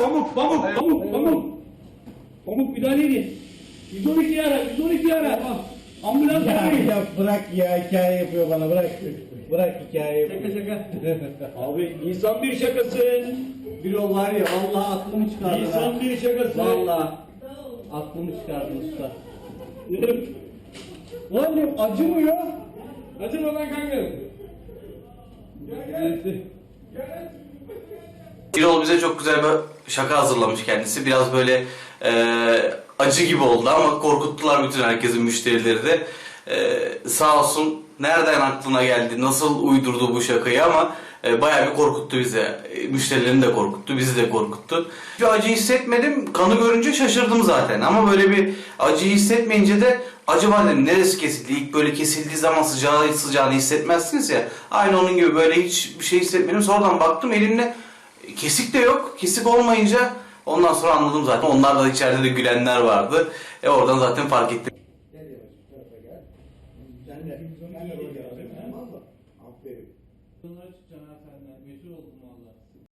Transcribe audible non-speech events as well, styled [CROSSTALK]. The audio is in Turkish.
Pamuk, pamuk, pamuk, pamuk. Pamuk müdahale edin. 112 ara, 112 ara. Ambulans Ya, arayın. ya bırak ya hikaye yapıyor bana bırak. Bırak hikaye yapıyor. şaka. [LAUGHS] Abi insan bir şakası. Bir o var ya vallahi aklımı çıkardı. İnsan bir şakası. Vallahi aklımı çıkardı usta. Lan diyorum acımıyor. Acıma lan kanka. Birol bize çok güzel bir şaka hazırlamış kendisi. Biraz böyle e, acı gibi oldu ama korkuttular bütün herkesin müşterileri de. E, sağ olsun nereden aklına geldi, nasıl uydurdu bu şakayı ama e, bayağı bir korkuttu bize. E, müşterilerini de korkuttu, bizi de korkuttu. Bir acı hissetmedim, kanı görünce şaşırdım zaten. Ama böyle bir acı hissetmeyince de acaba dedim neresi kesildi? İlk böyle kesildiği zaman sıcağı sıcağını hissetmezsiniz ya. Aynı onun gibi böyle hiç bir şey hissetmedim. Sonradan baktım elimde Kesik de yok. Kesik olmayınca ondan sonra anladım zaten. Onlar da içeride de gülenler vardı. E oradan zaten fark ettim. Gel yavaş bu tarafa gel. Sen de. Sen de böyle gel. Tamam mı? Aferin. Bunlar çıkacaksın ha senden. Meşhur oldun